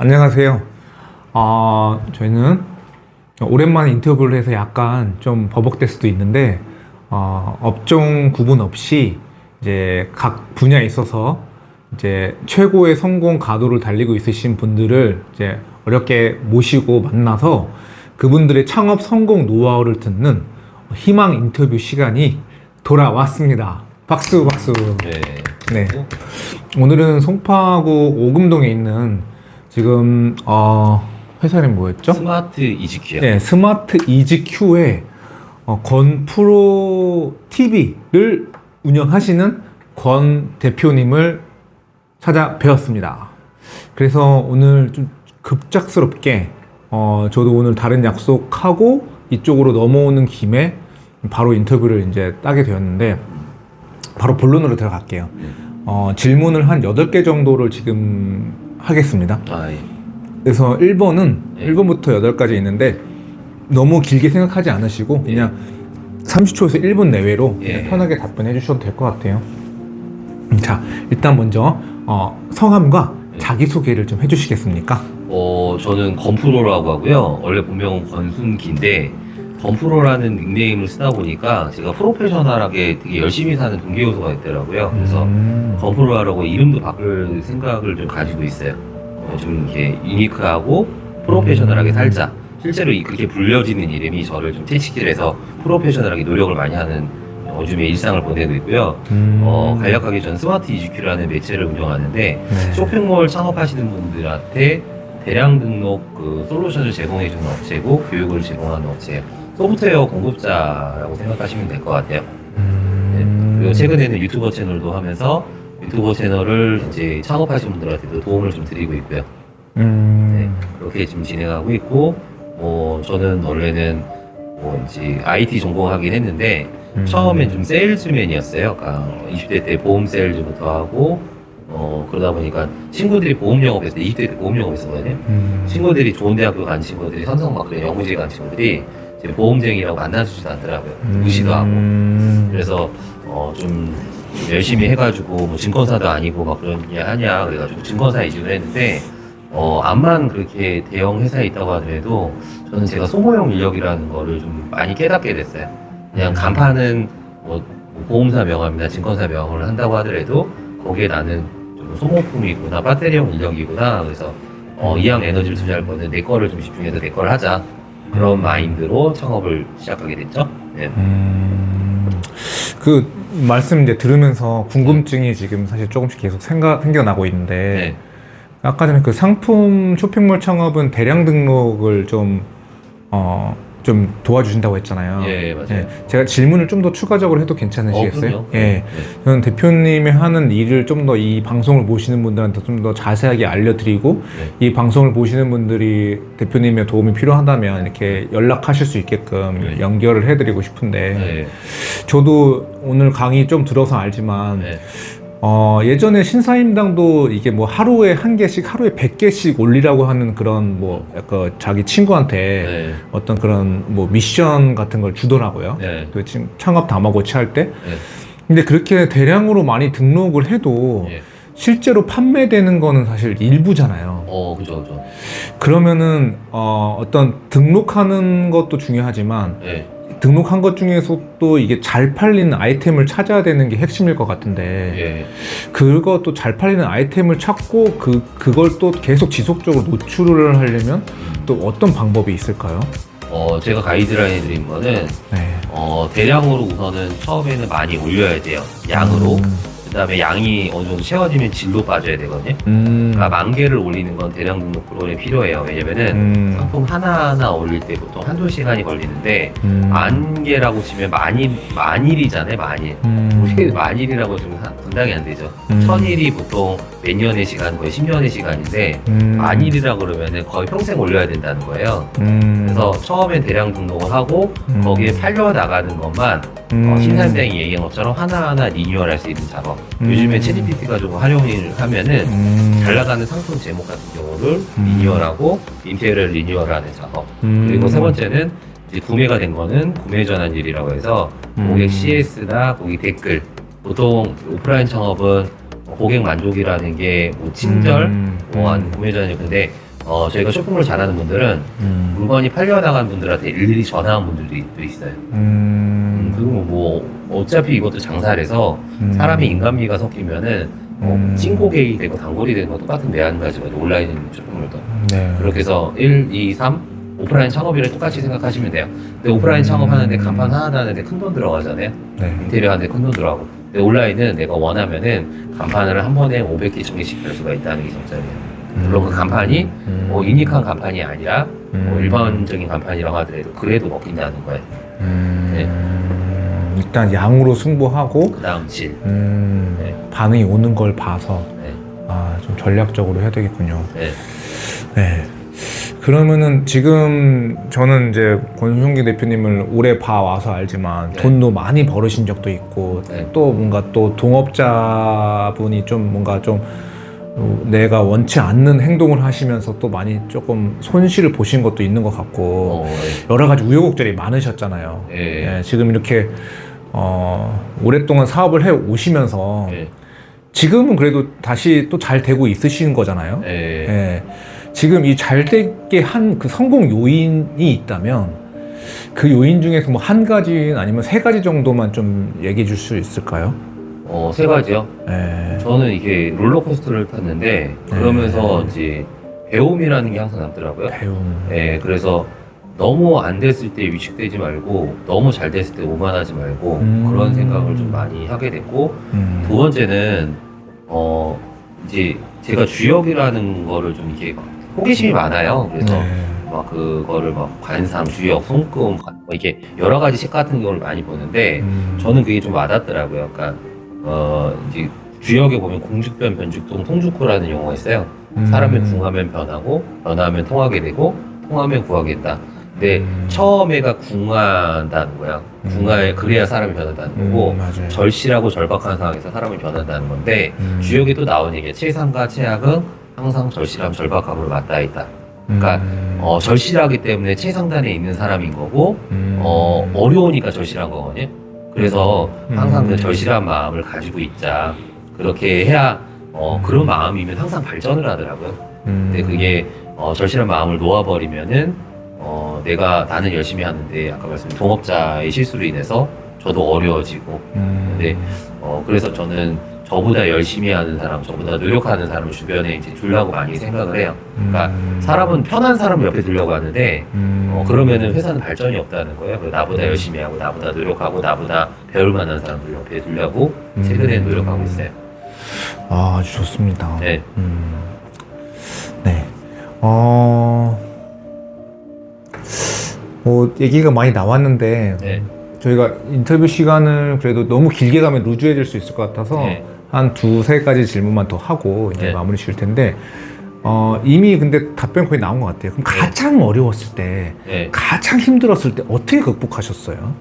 안녕하세요. 아, 저희는 오랜만에 인터뷰를 해서 약간 좀 버벅될 수도 있는데, 어, 업종 구분 없이 이제 각 분야에 있어서 이제 최고의 성공 가도를 달리고 있으신 분들을 이제 어렵게 모시고 만나서 그분들의 창업 성공 노하우를 듣는 희망 인터뷰 시간이 돌아왔습니다. 박수, 박수. 네. 네. 오늘은 송파구 오금동에 있는 지금 어, 회사 이름 뭐였죠? 스마트 이지큐요. 네, 스마트 이지큐의 어, 건프로 TV를 운영하시는 권 대표님을 찾아 뵈었습니다. 그래서 오늘 좀 급작스럽게 어, 저도 오늘 다른 약속하고 이쪽으로 넘어오는 김에 바로 인터뷰를 이제 따게 되었는데 바로 본론으로 들어갈게요. 어, 질문을 한 8개 정도를 지금 하겠습니다. 아, 예. 그래서 1번은 예. 1번부터 8가지 있는데 너무 길게 생각하지 않으시고 그냥 30초에서 1분 내외로 예. 편하게 답변해 주셔도 될 것 같아요. 음, 자, 일단 먼저 어, 성함과 예. 자기소개를 좀 해주시겠습니까? 어, 저는 건프로라고 하고요. 원래 본명은 권순기인데 건프로라는 닉네임을 쓰다 보니까 제가 프로페셔널하게 되게 열심히 사는 동기 요소가 있더라고요. 그래서 음. 건프로라고 이름도 바꿀 생각을 좀 가지고 있어요. 어, 좀 이렇게 유니크하고 프로페셔널하게 음. 살자. 실제로 이- 그렇게 불려지는 이름이 저를 좀 채찍질해서 프로페셔널하게 노력을 많이 하는 요즘의 일상을 보내고 있고요. 음. 어, 간략하게 전 스마트 EGQ라는 매체를 운영하는데 네. 쇼핑몰 창업하시는 분들한테 대량 등록 그 솔루션을 제공해 주는 업체고 교육을 제공하는 업체예요. 소프트웨어 공급자라고 생각하시면 될 것 같아요. 네. 음. 그리고 최근에는 유튜버 채널도 하면서 유튜버 채널을 이제 창업하시는 분들한테도 도움을 좀 드리고 있고요. 음. 네, 그렇게 지금 진행하고 있고, 뭐 저는 원래는 뭐 이제 IT 전공하긴 했는데 음. 처음엔 좀 세일즈맨이었어요. 그러니까 20대 때 보험 세일즈부터 하고 어 그러다 보니까 친구들이 보험 영업했을 때 20대 때 보험 영업했었거든요. 음. 친구들이 좋은 대학교 간 친구들이 삼성 막 그런 영구제 간 친구들이 이제 보험쟁이라고 만나주지도 않더라고요. 무시도 하고. 음. 그래서 어 좀 열심히 해가지고 뭐 증권사도 아니고 막 그러냐 하냐 그래가지고 증권사 이직을 했는데 어 암만 그렇게 대형 회사에 있다고 하더라도 저는 제가 소모형 인력이라는 거를 좀 많이 깨닫게 됐어요. 그냥 간판은 뭐 보험사 명함이나 증권사 명함을 한다고 하더라도 거기에 나는 좀 소모품이 있구나 배터리형 인력이구나 그래서 어 이왕 에너지를 투자할 거는 내 거를 좀 집중해서 내 거를 하자 그런 마인드로 창업을 시작하게 됐죠. 네. 음, 그 말씀 이제 들으면서 궁금증이 지금 사실 조금씩 계속 생각, 생겨나고 있는데 네. 아까 전에 그 상품 쇼핑몰 창업은 대량 등록을 좀, 어, 좀 도와주신다고 했잖아요. 예, 맞아요. 예, 제가 질문을 좀 더 추가적으로 해도 괜찮으시겠어요? 어, 그럼요. 예. 네. 저는 대표님이 하는 일을 좀 더 이 방송을 보시는 분들한테 좀 더 자세하게 알려드리고 네. 이 방송을 보시는 분들이 대표님의 도움이 필요하다면 이렇게 연락하실 수 있게끔 네. 연결을 해드리고 싶은데 네. 저도 오늘 강의 좀 들어서 알지만 네. 어, 예전에 신사임당도 이게 뭐 하루에 한 개씩 하루에 백 개씩 올리라고 하는 그런 뭐 약간 자기 친구한테 네. 어떤 그런 뭐 미션 같은 걸 주더라고요. 네. 그 지금 창업 다마고치 할 때. 네. 근데 그렇게 대량으로 많이 등록을 해도 예. 실제로 판매되는 거는 사실 일부잖아요. 어, 그죠, 그죠. 그러면은 어, 어떤 등록하는 것도 중요하지만 네. 등록한 것 중에서 또 이게 잘 팔리는 아이템을 찾아야 되는 게 핵심일 것 같은데 예. 그것도 잘 팔리는 아이템을 찾고 그 그걸 또 계속 지속적으로 노출을 하려면 또 어떤 방법이 있을까요? 어, 제가 가이드라인 해드린 거는, 네. 어, 대량으로 우선은 처음에는 많이 올려야 돼요. 양으로. 음. 그 다음에 양이 어느 정도 채워지면 질로 빠져야 되거든요. 음. 그러니까 만 개를 올리는 건 대량 등록 프로그램이 필요해요. 왜냐면은 음. 상품 하나하나 올릴 때 보통 한두 시간이 걸리는데, 음. 만 개라고 치면 만일, 만일이잖아요, 만일. 음. 우리 만일이라고 좀 사- 분당이 안 되죠. 음. 천일이 보통 몇 년의 시간, 거의 10년의 시간인데, 음. 만일이라 그러면은 거의 평생 올려야 된다는 거예요. 음. 그래서 처음엔 대량 등록을 하고 음. 거기에 팔려 나가는 것만 음. 어, 신사임당이 얘기한 것처럼 하나하나 리뉴얼 할 수 있는 작업. 음. 요즘에 챗GPT 가지고 활용을 하면은 음. 잘 나가는 상품 제목 같은 경우를 음. 리뉴얼하고 인테리어를 리뉴얼하는 작업. 음. 그리고 세 번째는 이제 구매가 된 거는 구매 전환율이라고 해서 음. 고객 CS나 고객 댓글. 보통 오프라인 창업은 고객 만족이라는 게 뭐 친절, 음. 뭐한 구매 전환율 근데 어, 저희가 쇼핑몰 잘하는 분들은 음. 물건이 팔려나간 분들한테 일일이 전화한 분들도 또 있어요. 음, 음. 그리고 뭐 어차피 이것도 장사래서 음. 사람이 인간미가 섞이면은 뭐 음. 찐고개이 되고 단골이 되는 거 똑같은 매한가지거든요. 온라인 쇼핑몰도. 네. 그렇게 해서 1, 2, 3 오프라인 창업이랑 똑같이 생각하시면 돼요. 근데 오프라인 음. 창업하는데 간판 하나 하는데 큰 돈 들어가잖아요. 네. 인테리어 하는데 큰 돈 들어가고. 근데 온라인은 내가 원하면은 간판을 한 번에 500개, 1000개씩 달 수가 있다는 게 장점이에요. 물론 그 간판이 음. 뭐 유니크한 간판이 아니라 뭐 음. 일반적인 간판이라고 하더라도 그래도 먹힌다는 거예요. 음. 일단 양으로 승부하고 그 다음 질. 음. 네. 반응이 오는 걸 봐서 네. 아, 좀 전략적으로 해야 되겠군요. 네. 네. 그러면은 지금 저는 이제 권순기 대표님을 오래 봐와서 알지만 네. 돈도 많이 벌으신 적도 있고 네. 또 뭔가 또 동업자분이 좀 뭔가 좀 어, 내가 원치 않는 행동을 하시면서 또 많이 조금 손실을 보신 것도 있는 것 같고 어, 네. 여러 가지 우여곡절이 많으셨잖아요. 네. 예, 지금 이렇게 어, 오랫동안 사업을 해 오시면서 네. 지금은 그래도 다시 또 잘 되고 있으신 거잖아요. 네. 예. 지금 이 잘 되게 한 그 성공 요인이 있다면 그 요인 중에서 뭐 한 가지 아니면 세 가지 정도만 좀 얘기해 줄 수 있을까요? 어, 세 가지요. 예. 저는 이게 롤러코스터를 탔는데 그러면서 이제 배움이라는 게 항상 남더라고요. 배움. 네, 그래서 너무 안 됐을 때 위축되지 말고 너무 잘 됐을 때 오만하지 말고 음. 그런 생각을 좀 많이 하게 됐고 음. 두 번째는 어 이제 제가 주역이라는 거를 좀 이렇게 막 호기심이 많아요. 그래서 네. 막 그거를 막 관상, 주역, 손금 뭐 이게 여러 가지 책 같은 경우를 많이 보는데 음. 저는 그게 좀 와닿더라고요. 그러니까 어 이제 주역에 보면 공죽변, 변죽동, 통죽구라는 용어가 있어요. 음. 사람이 궁하면 변하고 변하면 통하게 되고 통하면 구하겠다. 근데 음. 처음에가 궁한다는 거야. 음. 궁하에 그래야 사람이 변한다는 음, 거고 맞아요. 절실하고 절박한 상황에서 사람이 변한다는 건데 음. 주역에 또 나온 얘기가 최상과 최악은 항상 절실함, 절박함으로 맞닿아 있다. 그러니까 음. 어, 절실하기 때문에 최상단에 있는 사람인 거고 음. 어, 어려우니까 절실한 거거든요. 그래서 항상 음. 그 절실한 마음을 가지고 있자. 그렇게 해야 어, 그런 마음이면 항상 발전을 하더라고요. 음. 근데 그게 어, 절실한 마음을 놓아버리면은 어, 내가 나는 열심히 하는데 아까 말씀 동업자의 실수로 인해서 저도 어려워지고 음. 네. 어, 그래서 저는 저보다 열심히 하는 사람, 저보다 노력하는 사람을 주변에 이제 두려고 많이 생각을 해요. 그러니까 음. 사람은 편한 사람을 옆에 두려고 하는데 음. 어, 그러면은 회사는 발전이 없다는 거예요. 그래서 나보다 열심히 하고 나보다 노력하고 나보다 배울 만한 사람들 옆에 두려고 음. 최근에 노력하고 있어요. 아, 아주 좋습니다. 네. 음. 네. 어. 뭐 얘기가 많이 나왔는데 네. 저희가 인터뷰 시간을 그래도 너무 길게 가면 루즈해질 수 있을 것 같아서 네. 한 두세 가지 질문만 더 하고 이제 네. 마무리 지을 텐데 어, 이미 근데 답변 거의 나온 것 같아요. 그럼 가장 어려웠을 때, 네. 가장 힘들었을 때 어떻게 극복하셨어요?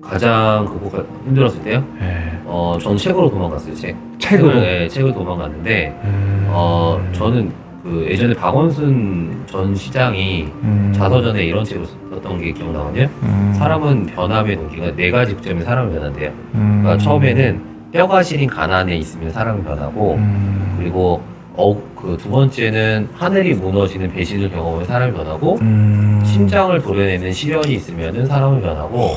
가장 극복가 힘들었을 때요? 네. 어, 전 책으로 도망갔어요. 책. 책으로. 네, 책을 도망갔는데 음. 어, 저는 그 예전에 박원순 전 시장이 음. 자서전에 이런 책을 썼던 게 기억나거든요. 음. 사람은 변함의 동기가 네 가지 국점에 사람이 변한대요. 음. 그러니까 처음에는 뼈가 시린 가난에 있으면 사람이 변하고 음. 그리고 어, 그 두 번째는 하늘이 무너지는 배신을 경험하면 사람이 변하고 음. 심장을 도려내는 시련이 있으면은 사람이 변하고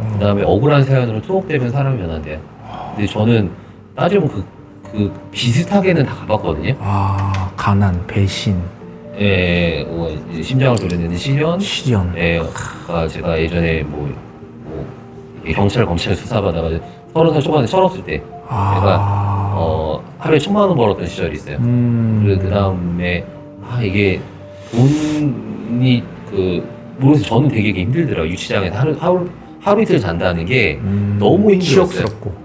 음. 그다음에 억울한 사연으로 투옥되면 사람이 변한대요. 근데 저는 따지면 그, 그 비슷하게는 다 가봤거든요. 아, 가난, 배신, 예, 뭐 이제 심장을 도려내는 시련, 시련. 예, 그러니까 제가 예전에 뭐, 뭐 이렇게 경찰 검찰 수사받아가 서른 살 초반에 철없을 때 아. 어, 하루에 천만 원 벌었던 시절이 있어요. 음. 그리고 그 다음에 아 이게 돈이 그 모르겠어요. 저는 되게 이게 힘들더라고요. 유치장에서 하루 하루 하루 이틀 잔다는 게 음. 너무 힘들었어요. 치욕스럽고.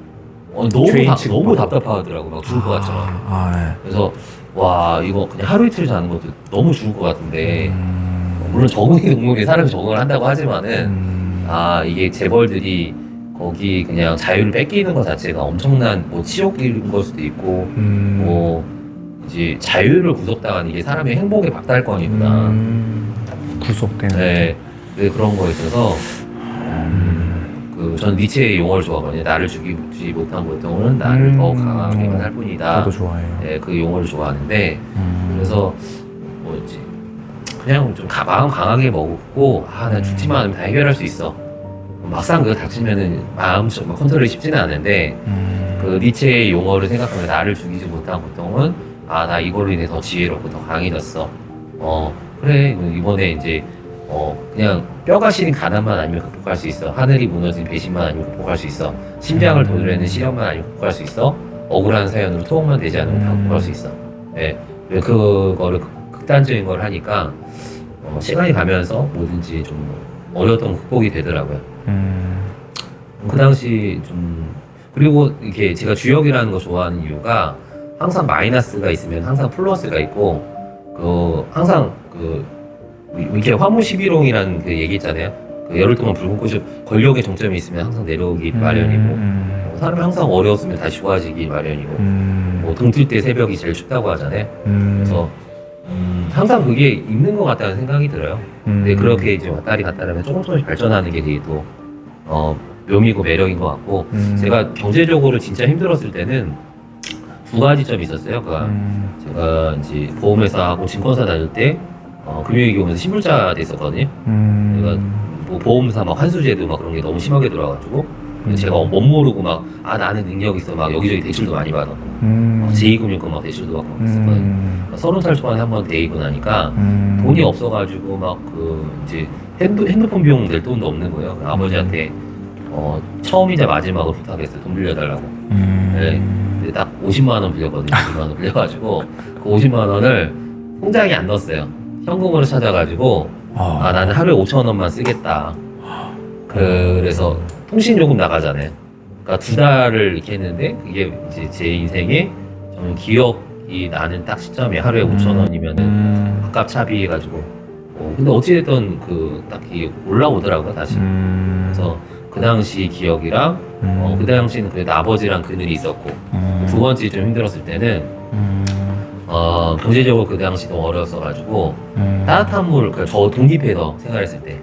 어, 너무 죄인 다. 너무 답답하더라고 막 죽을 것 같잖아. 아, 아, 그래서 와 이거 그냥 하루 이틀 자는 것도 너무 죽을 것 네. 같은데 음. 물론 적응이 동물이 사람이 적응을 한다고 하지만은 음. 아 이게 재벌들이 거기 그냥 자유를 뺏기는 것 자체가 엄청난 뭐 치욕인 걸 수도 있고 음. 뭐 이제 자유를 구속당하는 게 사람의 행복의 박달권이구나. 음. 구속되는. 네, 네, 그런 거에 있어서 음. 그 전 니체의 용어를 좋아하거든요. 나를 죽이지 못한 고통은 나를 더 음. 강하게만 할 뿐이다. 저도 좋아해요. 네, 그 용어를 좋아하는데 음. 그래서 뭐 이제 그냥 좀 가- 마음 강하게 먹고 아 나 죽지만 않으면 다 해결할 수 있어 막상 그거 닥치면은 마음 좀 컨트롤이 쉽지는 않은데 음. 그 니체의 용어를 생각하면 나를 죽이지 못한 고통은 아 나 이걸로 인해 더 지혜롭고 더 강해졌어 어 그래 이번에 이제 어 그냥 뼈가 시린 가난만 아니면 극복할 수 있어. 하늘이 무너진 배신만 아니면 극복할 수 있어. 심장을 도드라는 시련만 아니면 극복할 수 있어. 억울한 사연으로 투옥만 되지 않으면 다 음. 극복할 수 있어. 예. 그거를 극- 극단적인 걸 하니까 어, 시간이 가면서 뭐든지 좀 어려웠던 극복이 되더라고요. 음. 그 당시 좀 그리고 이렇게 제가 주역이라는 거 좋아하는 이유가 항상 마이너스가 있으면 항상 플러스가 있고 그 항상 그 이렇게 화무 11홍이라는 그 얘기 있잖아요. 그 열흘 동안 붉은 꽃이 권력의 정점이 있으면 항상 내려오기 마련이고 음. 뭐 사람이 항상 어려웠으면 다시 좋아지기 마련이고 음. 뭐 동틀 때 새벽이 제일 춥다고 하잖아요. 음. 그래서 음, 항상 그게 있는 것 같다는 생각이 들어요. 근데 음. 그렇게 이제 왔다리 갔다리 하면 조금 조금씩 발전하는 게 되게 또 어, 묘미고 매력인 것 같고 음. 제가 경제적으로 진짜 힘들었을 때는 두 가지 점이 있었어요. 그 음. 제가 이제 보험회사하고 증권사 다닐 때 어, 금융위기 오면서 신불자 됐었거든요. 음. 뭐 보험사 막 환수제도 막 그런 게 너무 심하게 들어와가지고 근데 제가 못 모르고 막 아 나는 능력 있어 막 여기저기 대출도 많이 받았고 음. 막 제2금융권 막 대출도 받고 막 했었거든요. 음. 서른 살 초반에 한번 대입고 나니까 음. 돈이 없어가지고 막 그 이제 핸드, 핸드폰 비용 낼 돈도 없는 거예요. 아버지한테 어, 처음이자 마지막으로 부탁했어요. 돈 빌려달라고. 음. 네. 근데 딱 50만 원 빌렸거든요. 50만 원 빌려가지고 그 50만 원을 통장에 안 넣었어요. 현금으로 찾아가지고 아, 아 나는 하루에 5천 원만 쓰겠다. 그래서 통신 요금 나가잖아요. 그러니까 두 달을 이렇게 했는데 그게 이제 제 인생에 저는 기억이 나는 딱 시점이 하루에 5천 원이면은 음. 밥값 차비 해가지고 어, 근데 어찌됐든 그 딱히 올라오더라고요 다시. 음. 그래서 그 당시 기억이랑 음. 어, 그 당시는 그래도 아버지랑 그늘이 있었고 음. 두 번째 좀 힘들었을 때는 음. 어, 경제적으로 그 당시 너무 어려웠어가지고 음. 따뜻한 물, 그 저 독립해서 생활했을 때,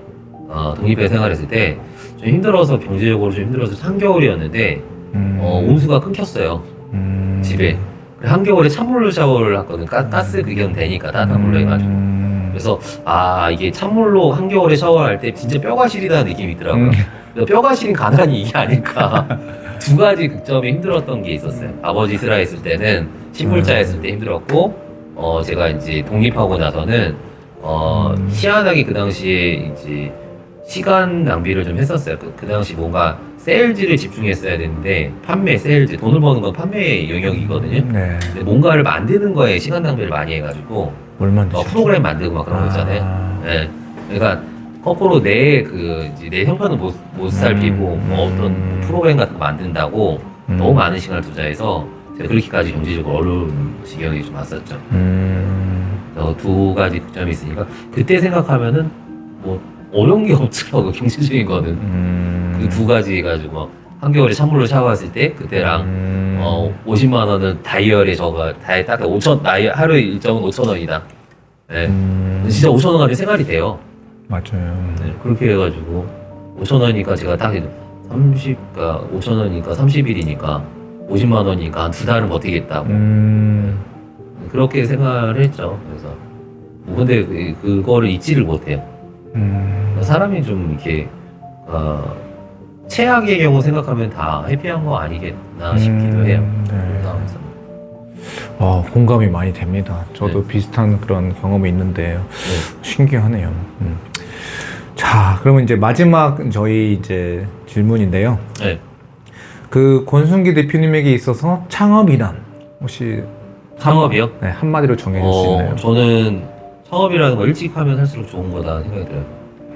어, 독립해서 생활했을 때 좀 힘들어서 경제적으로 좀 힘들어서 한겨울이었는데 음. 어, 온수가 끊겼어요 음. 집에. 그래, 한겨울에 찬물로 샤워를 했거든. 가, 가스 그경 되니까 따뜻한 물로 해가지고. 음. 그래서 아 이게 찬물로 한겨울에 샤워할 때 진짜 뼈가 시리다는 느낌이 있더라고요. 음. 그래서 뼈가 시린 가난이 이게 아닐까. 두 가지 극점이 힘들었던 게 있었어요. 아버지 슬라 했을 때는 신불자 음. 때 힘들었고, 어 제가 이제 독립하고 나서는 어 음. 희한하게 그 당시에 이제 시간 낭비를 좀 했었어요. 그, 그 당시 뭔가 세일즈를 집중했어야 되는데 판매, 세일즈 돈을 버는 건 판매 영역이거든요. 네. 근데 뭔가를 만드는 거에 시간 낭비를 많이 해가지고 뭘 만드셨죠? 어, 프로그램 만들고 막 그런 거 있잖아요. 아. 네. 그러니까 거꾸로 내 그 내 형편을 못, 못 살피고 음. 뭐 어떤 프로그램 같은 거 만든다고 음. 너무 많은 시간을 투자해서 제가 그렇게까지 경제적으로 어려운 지경이 좀 왔었죠. 음. 그래서 두 가지 극점이 있으니까 그때 생각하면은 뭐 어려운 게 없더라고 경제적인 거는 음. 그 두 가지 가지고 한겨울에 찬물로 샤워했을 때 그때랑 음. 어 50만 원은 다이어리에 저거 다이 딱 5천 나이 하루 일정은 5천 원이다. 네. 음. 진짜 5천 원 가지고 생활이 돼요. 맞아요. 네, 그렇게 해가지고 5천 원이니까 제가 딱 30가 5천 원이니까 30일이니까 50만 원이니까 한 두 달은 버티겠다 고 음. 그렇게 생각을 했죠. 그래서 뭐 근데 그, 그거를 잊지를 못해요. 음. 사람이 좀 이렇게 어, 최악의 경우 생각하면 다 해피한 거 아니겠나 싶기도 해요. 그 네. 어, 공감이 많이 됩니다. 저도 네. 비슷한 그런 경험이 있는데요. 네. 신기하네요. 음. 자, 그러면 이제 마지막 저희 이제 질문인데요. 네. 그 권순기 대표님에게 있어서 창업이란 혹시 창업이요? 네, 한마디로 정해줄 수 있나요? 어, 저는 창업이라는 거 일찍 하면 할수록 좋은 거다 생각이 들어요.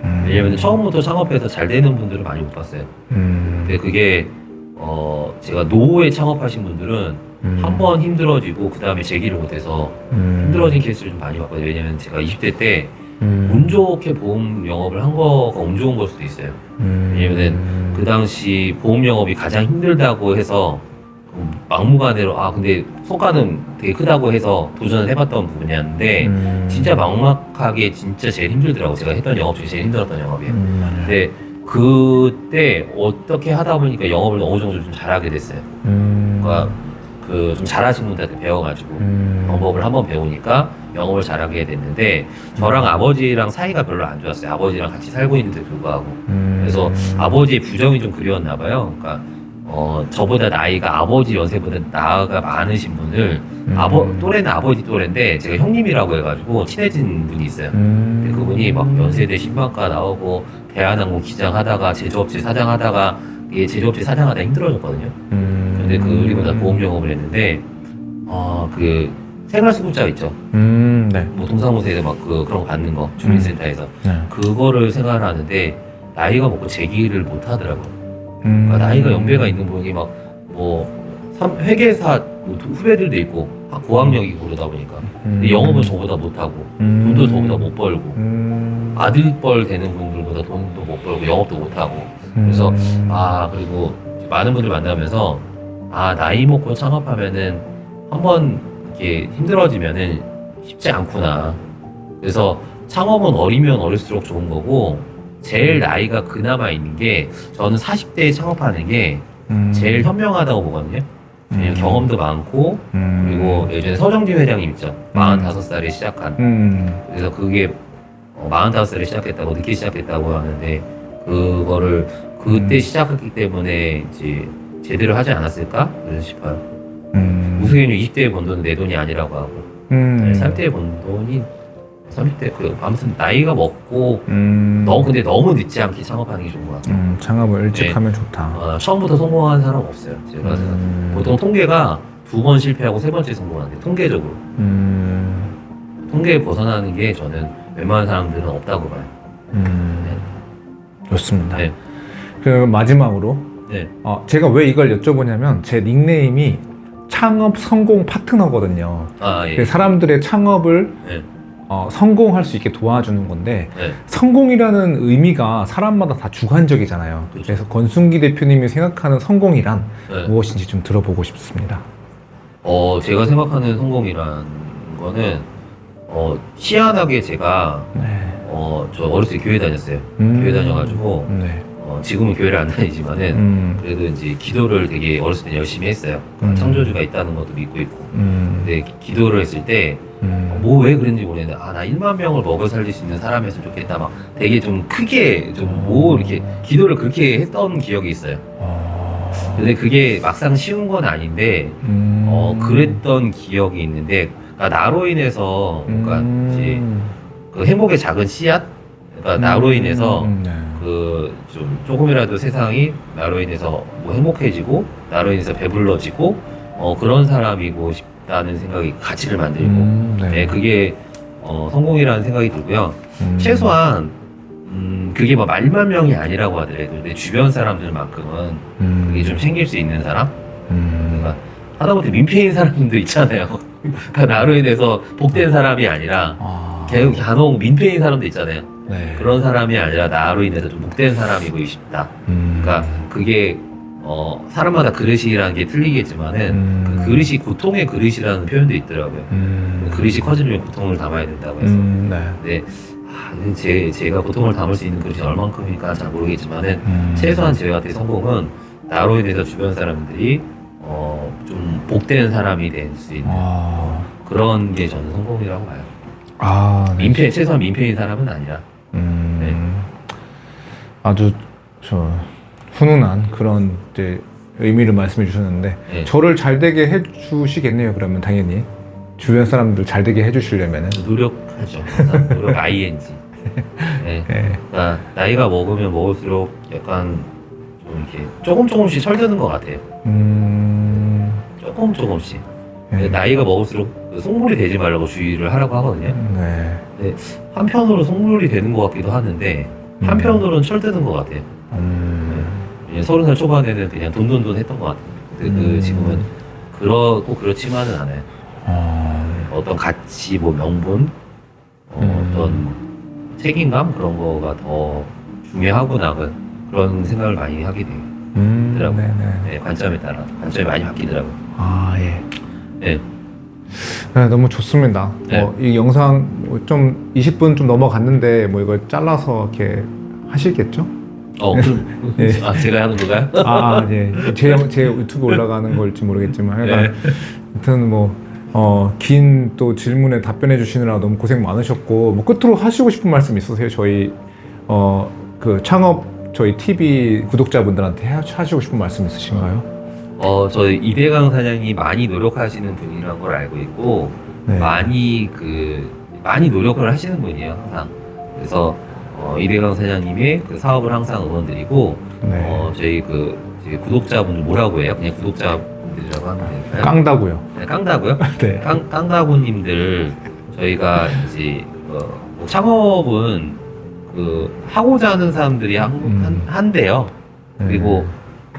음. 왜냐면 처음부터 창업해서 잘 되는 분들을 많이 못 봤어요. 음. 근데 그게 어 제가 노후에 창업하신 분들은 음. 한번 힘들어지고 그 다음에 재기를 못해서 음. 힘들어진 케이스를 좀 많이 봤거든요. 왜냐면 제가 20대 때 운 음. 좋게 보험 영업을 한 거가 운 좋은 걸 수도 있어요. 음. 왜냐면은 그 당시 보험 영업이 가장 힘들다고 해서 그 막무가내로 아 근데 성과는 되게 크다고 해서 도전을 해봤던 부분이었는데 음. 진짜 막막하게 진짜 제일 힘들더라고 제가 했던 영업 중에 제일 힘들었던 영업이에요. 음. 근데 그때 어떻게 하다 보니까 영업을 어느 정도 좀 잘하게 됐어요. 음. 그러니까 그 좀 잘하시는 분들한테 배워가지고 음. 방법을 한번 배우니까 영업을 잘하게 됐는데 저랑 아버지랑 사이가 별로 안 좋았어요. 아버지랑 같이 살고 있는데 불구하고 음. 그래서 아버지의 부정이 좀 그리웠나 봐요. 그러니까 어 저보다 나이가 아버지 연세보다 나이가 많으신 분을 음. 아버 또래는 아버지 또래인데 제가 형님이라고 해가지고 친해진 분이 있어요. 음. 근데 그분이 막 연세대 신방과 나오고 대한항공 기장 하다가 제조업체 사장 하다가 이게 제조업체 사장 하다 힘들어졌거든요. 음. 근데 그 그리고 나 보험 영업을 했는데 어그 생활 수급자 있죠. 음. 네. 뭐 동사무소에서 막 그 그런 거 받는 거 주민센터에서 네. 그거를 생활 하는데 나이가 먹고 제기를 못 하더라고 요. 음. 그러니까 나이가 연배가 있는 분이 막뭐 회계사 뭐 후배들도 있고 다 고학력이고 그러다 보니까 근데 음. 영업은 저보다 못하고 음. 돈도 저보다 못 벌고 음. 아들뻘 되는 분들보다 돈도 못 벌고 영업도 못하고 그래서 음. 아 그리고 많은 분들 만나면서 아 나이 먹고 창업하면은 한번 이렇게 힘들어지면은 쉽지 않구나 그래서 창업은 어리면 어릴수록 좋은 거고 제일 나이가 그나마 있는 게 저는 40대에 창업하는 게 음. 제일 현명하다고 보거든요 왜냐면 음. 경험도 많고 음. 그리고 예전에 서정진 회장님 있죠 45살에 시작한 음. 그래서 그게 어, 45살에 시작했다고 늦게 시작했다고 하는데 그거를 그때 음. 시작했기 때문에 이제 제대로 하지 않았을까 그래서 싶어요. 음. 우승현이 20대에 번 돈은 내 돈이 아니라고 하고 음. 30대에 번 돈이 30대 그 아무튼 나이가 먹고 음. 너무 근데 너무 늦지 않게 창업하는 게 좋은 것 같아요. 음. 창업을 일찍 네. 하면 좋다. 어, 처음부터 성공한 사람 없어요. 제가. 음. 보통 통계가 두 번 실패하고 세 번째 성공하는데 통계적으로 음. 통계에 벗어나는 게 저는 웬만한 사람들은 없다고 봐요. 음. 좋습니다. 네. 그 마지막으로 네. 어, 제가 왜 이걸 여쭤보냐면 제 닉네임이 창업 성공 파트너거든요. 아 예. 그 사람들의 창업을 네. 어, 성공할 수 있게 도와주는 건데 네. 성공이라는 의미가 사람마다 다 주관적이잖아요. 그렇죠. 그래서 권순기 대표님이 생각하는 성공이란 네. 무엇인지 좀 들어보고 싶습니다. 어, 제가 생각하는 성공이란 거는, 어, 희한하게 제가, 네. 어, 저 어렸을 때 교회 다녔어요. 음. 교회 다녀가지고, 네. 어, 지금은 교회를 안 다니지만은, 음. 그래도 이제 기도를 되게 어렸을 때 열심히 했어요. 음. 창조주가 있다는 것도 믿고 있고. 음. 근데 기도를 했을 때, 음. 뭐 왜 그랬는지 모르겠는데, 아, 나 1만 명을 먹여 살릴 수 있는 사람이었으면 좋겠다. 막 되게 좀 크게, 좀 뭐 이렇게 기도를 그렇게 했던 기억이 있어요. 어. 근데 그게 막상 쉬운 건 아닌데, 음. 어, 그랬던 기억이 있는데, 그러니까 나로 인해서, 그러니까 음. 이제 그 행복의 작은 씨앗? 그러니까 나로 인해서 음. 네. 그 좀 조금이라도 세상이 나로 인해서 뭐 행복해지고, 나로 인해서 배불러지고, 어, 그런 사람이고 싶다는 생각이 가치를 만들고, 음. 네, 그게 어, 성공이라는 생각이 들고요. 음. 최소한, 음, 그게 뭐 말만 명이 아니라고 하더라도 내 주변 사람들만큼은 음. 그게 좀 챙길 수 있는 사람? 음. 그러니까 하다못해 민폐인 사람도 있잖아요. 그러니까 나로 인해서 복된 사람이 아니라 아. 개- 간혹 민폐인 사람도 있잖아요. 네. 그런 사람이 아니라 나로 인해서 좀 복된 사람이고 싶다. 음. 그러니까 그게 어, 사람마다 그릇이라는 게 틀리겠지만은 음. 그 그릇이 고통의 그릇이라는 표현도 있더라고요. 음. 그릇이 커지면 고통을 담아야 된다고 해서. 음. 네. 근데 아, 제, 제가 고통을 담을 수 있는 그릇이 얼만큼일까 잘 모르겠지만은 음. 최소한 제한테 성공은 나로 인해서 주변 사람들이 어, 좀 복된 사람이 될 수 있는 아. 그런 게 저는 성공이라고 봐요. 아. 네. 민폐 최소한 민폐인 사람은 아니라. 음. 네. 아주 저 훈훈한 그런 이제 의미를 말씀해 주셨는데 네. 저를 잘 되게 해 주시겠네요. 그러면 당연히 주변 사람들 잘 되게 해 주시려면은 노력하죠. 항상 노력 ing. 네. 네. 그러니까 나이가 먹으면 먹을수록 약간 좀 이렇게 조금 조금씩 철드는 것 같아요. 음. 조금 조금씩. 네. 나이가 먹을수록 그 속물이 되지 말라고 주의를 하라고 하거든요. 네. 한편으로 속물이 되는 것 같기도 하는데 음. 한편으로는 철드는 것 같아요. 음. 왜냐면 서른 살 초반에는 그냥 돈돈돈 했던 것 같아요. 근데 그 음. 지금은 그렇고 그렇지만은 않아요. 어. 어떤 가치, 뭐 명분, 어, 음. 어떤 책임감 그런 거가 더 중요하구나 그- 그런 생각을 많이 하게 돼요. 음. 네네. 네, 관점에 따라 관점이 많이 바뀌더라고요. 아 예. 네, 네, 너무 좋습니다. 네. 뭐, 이 영상 뭐좀 20분 좀 넘어갔는데 뭐 이걸 잘라서 이렇게 하시겠죠? 어, 그럼 예. 아 제가 하는 건가요? 아, 아, 예. 제, 제 유튜브 올라가는 걸지 모르겠지만 네. 하여간 아무튼 뭐 어, 긴 또 질문에 답변해 주시느라 너무 고생 많으셨고 뭐 끝으로 하시고 싶은 말씀 있으세요? 저희 어, 그 창업 저희 TV 구독자분들한테 해- 하시고 싶은 말씀 있으신가요? 어, 저희 이대강 사장이 많이 노력하시는 분이라는 걸 알고 있고 네. 많이 그 많이 노력을 하시는 분이에요 항상. 그래서 어, 이대강 사장님의 그 사업을 항상 응원드리고 네. 어, 저희 그 이제 구독자분들 뭐라고 해요? 그냥 구독자분들이라고 하면 될까요? 깡다고요. 네, 깡다고요? 네. 깡, 깡다구님들 저희가 이제 어, 뭐 창업은 그 하고자 하는 사람들이 한, 음. 한, 한대요. 네. 그리고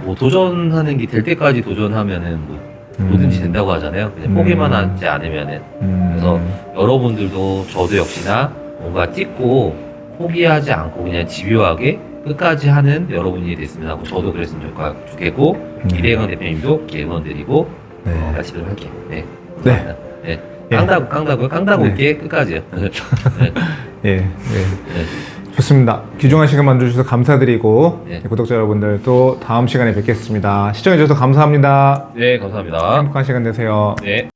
뭐 도전하는 게 될 때까지 도전하면은 뭐 음. 뭐든지 된다고 하잖아요. 그냥 음. 포기만 하지 않으면은 음. 그래서 여러분들도 저도 역시나 뭔가 찍고 포기하지 않고 그냥 집요하게 끝까지 하는 여러분이 됐으면 하고 저도 그랬으면 좋- 좋겠고 네. 이대강 대표님도 이렇게 응원드리고 네. 어, 좀 할게요. 네. 네. 네. 예. 깡다구 깡다구 깡다구 네. 있게 끝까지요. 네. 예, 예. 네. 좋습니다. 귀중한 시간 만들어주셔서 감사드리고 네. 구독자 여러분들 또 다음 시간에 뵙겠습니다. 시청해주셔서 감사합니다. 네, 감사합니다. 행복한 시간 되세요. 네.